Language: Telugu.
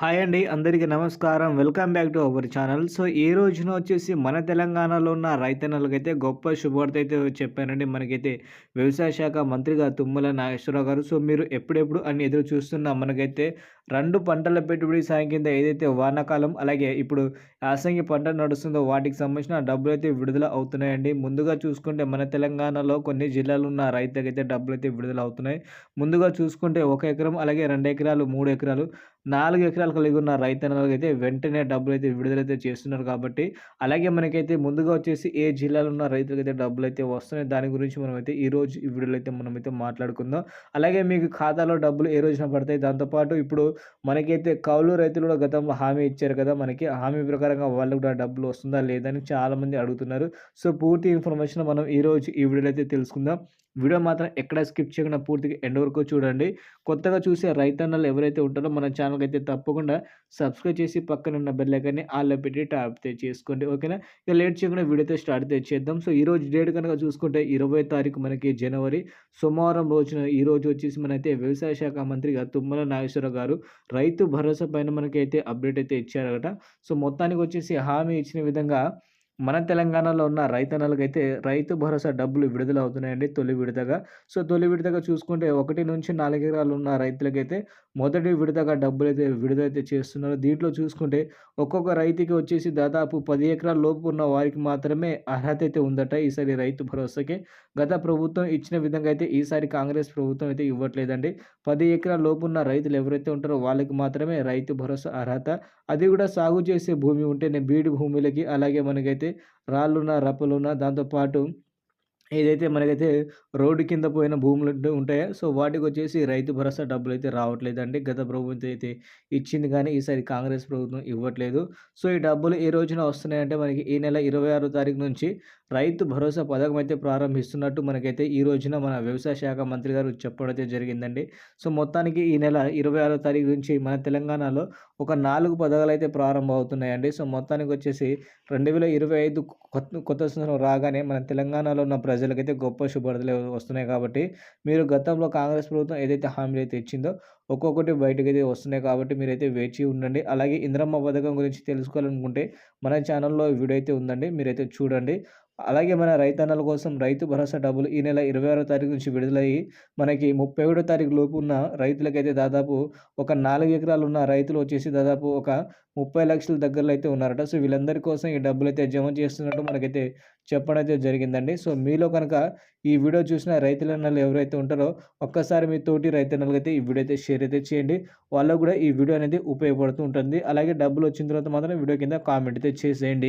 హాయ్ అండి అందరికీ నమస్కారం. Welcome back to our channel. So ఈ రోజున వచ్చేసి మన తెలంగాణలో ఉన్న రైతన్నలకైతే గొప్ప శుభవార్త అయితే చెప్పారండి. మనకైతే వ్యవసాయ శాఖ మంత్రిగా తుమ్మల నాగేశ్వరరావు గారు. సో మీరు ఎప్పుడెప్పుడు అని ఎదురు చూస్తున్న మనకైతే రెండు పంటల పెట్టుబడి సాయం కింద ఏదైతే వానాకాలం అలాగే ఇప్పుడు యాసంగి పంట నడుస్తుందో వాటికి సంబంధించిన డబ్బులు అయితే విడుదల అవుతున్నాయండి. ముందుగా చూసుకుంటే మన తెలంగాణలో కొన్ని జిల్లాలు ఉన్న రైతులకైతే డబ్బులు అయితే విడుదల అవుతున్నాయి. ముందుగా చూసుకుంటే ఒక ఎకరం అలాగే రెండు ఎకరాలు మూడు ఎకరాలు నాలుగు ఎకరాలు కలిగి ఉన్న రైతన్నలకు అయితే వెంటనే డబ్బులు అయితే విడుదలైతే చేస్తున్నారు కాబట్టి అలాగే మనకైతే ముందుగా వచ్చేసి ఏ జిల్లాలో ఉన్న రైతులకైతే డబ్బులు అయితే వస్తున్నాయి దాని గురించి మనమైతే ఈ రోజు ఈ వీడియోలో అయితే మనమైతే మాట్లాడుకుందాం. అలాగే మీకు ఖాతాలో డబ్బులు ఏ రోజున పడతాయి? దాంతోపాటు ఇప్పుడు మనకైతే కౌలు రైతులు కూడా గతంలో హామీ ఇచ్చారు కదా మనకి హామీ ప్రకారంగా వాళ్ళకు కూడా డబ్బులు వస్తుందా లేదని చాలామంది అడుగుతున్నారు. సో పూర్తి ఇన్ఫర్మేషన్ మనం ఈరోజు ఈ వీడియోలో అయితే తెలుసుకుందాం. వీడియో మాత్రం ఎక్కడ స్కిప్ చేయకుండా పూర్తిగా ఎండ్ వరకు చూడండి. కొత్తగా చూసే రైతన్నలు ఎవరైతే ఉంటారో మన ఛానల్కి అయితే తప్పకుండా సబ్స్క్రైబ్ చేసి పక్కన ఉన్న బెల్లైకాన్ని ఆల్లో పెట్టి ట్యాప్ చేసుకోండి. ఓకేనా? ఇక లేట్ చేయకుండా వీడియోతో స్టార్ట్ చేద్దాం. సో ఈ రోజు డేట్ కనుక చూసుకుంటే ఇరవై తారీఖు మనకి జనవరి. సోమవారం రోజున ఈ రోజు వచ్చేసి మనైతే వ్యవసాయ శాఖ మంత్రిగా తుమ్మల నాగేశ్వరరావు గారు రైతు భరోసా పైన మనకైతే అప్డేట్ అయితే ఇచ్చారట. సో మొత్తానికి వచ్చేసి హామీ ఇచ్చిన విధంగా మన తెలంగాణలో ఉన్న రైతన్నలకైతే రైతు భరోసా డబ్బులు విడుదల అవుతున్నాయండి తొలి విడతగా. సో తొలి విడతగా చూసుకుంటే ఒకటి నుంచి నాలుగు ఎకరాలు ఉన్న రైతులకైతే మొదటి విడతగా డబ్బులు అయితే విడుదలైతే చేస్తున్నారు. దీంట్లో చూసుకుంటే ఒక్కొక్క రైతుకి వచ్చేసి దాదాపు పది ఎకరాల లోపు ఉన్న వారికి మాత్రమే అర్హత అయితే ఉందట ఈసారి రైతు భరోసాకి. గత ప్రభుత్వం ఇచ్చిన విధంగా అయితే ఈసారి కాంగ్రెస్ ప్రభుత్వం అయితే ఇవ్వట్లేదండి. పది ఎకరాల లోపు ఉన్న రైతులు ఎవరైతే ఉంటారో వాళ్ళకి మాత్రమే రైతు భరోసా అర్హత. అది కూడా సాగు చేసే భూమి ఉంటేనే బీడు భూములకి అలాగే మనకైతే రాళ్ళున్న రప్పలున్న దాంతోపాటు ఏదైతే మనకైతే రోడ్డు కింద పోయిన భూములు ఉంటాయో సో వాటికి వచ్చేసి రైతు భరోసా డబ్బులు అయితే రావట్లేదండి. గత ప్రభుత్వం అయితే ఇచ్చింది కానీ ఈసారి కాంగ్రెస్ ప్రభుత్వం ఇవ్వట్లేదు. సో ఈ డబ్బులు ఏ రోజున వస్తున్నాయంటే మనకి ఈ నెల ఇరవై ఆరో తారీఖు నుంచి రైతు భరోసా పథకం అయితే ప్రారంభిస్తున్నట్టు మనకైతే ఈ రోజున మన వ్యవసాయ శాఖ మంత్రి గారు చెప్పడం అయితే జరిగిందండి. సో మొత్తానికి ఈ నెల ఇరవై ఆరో తారీఖు నుంచి మన తెలంగాణలో ఒక నాలుగు పథకాలు అయితే ప్రారంభం అవుతున్నాయండి సో మొత్తానికి వచ్చేసి రెండు వేల ఇరవై ఐదు కొత్త కొత్త సంవత్సరం రాగానే మన తెలంగాణలో ఉన్న ప్రజలకైతే గొప్ప శుభార్తలు వస్తున్నాయి కాబట్టి మీరు గతంలో కాంగ్రెస్ ప్రభుత్వం ఏదైతే హామీలు అయితే ఇచ్చిందో ఒక్కొక్కటి బయటకైతే వస్తున్నాయి కాబట్టి మీరైతే వేచి ఉండండి. అలాగే ఇంద్రమ్మ పథకం గురించి తెలుసుకోవాలనుకుంటే మన ఛానల్లో వీడియో అయితే ఉందండి. మీరైతే చూడండి. అలాగే మన రైతన్నల కోసం రైతు భరోసా డబ్బులు ఈ నెల ఇరవై ఆరో తారీఖు నుంచి విడుదలయ్యి మనకి ముప్పై ఒకటో తారీఖు లోపు ఉన్న రైతులకైతే దాదాపు ఒక నాలుగు ఎకరాలు ఉన్న రైతులు వచ్చేసి దాదాపు ఒక ముప్పై లక్షల దగ్గరలో అయితే ఉన్నారట. సో వీళ్ళందరి కోసం ఈ డబ్బులు అయితే జమ చేస్తున్నట్టు మనకైతే చెప్పడం అయితే జరిగిందండి. సో మీలో కనుక ఈ వీడియో చూసిన రైతులన్నలు ఎవరైతే ఉంటారో ఒక్కసారి మీ తోటి రైతన్నలకు అయితే ఈ వీడియో అయితే షేర్ అయితే చేయండి. వాళ్ళకు కూడా ఈ వీడియో అనేది ఉపయోగపడుతూ ఉంటుంది. అలాగే డబ్బులు వచ్చిన తర్వాత మాత్రం వీడియో కింద కామెంట్ అయితే చేసేయండి.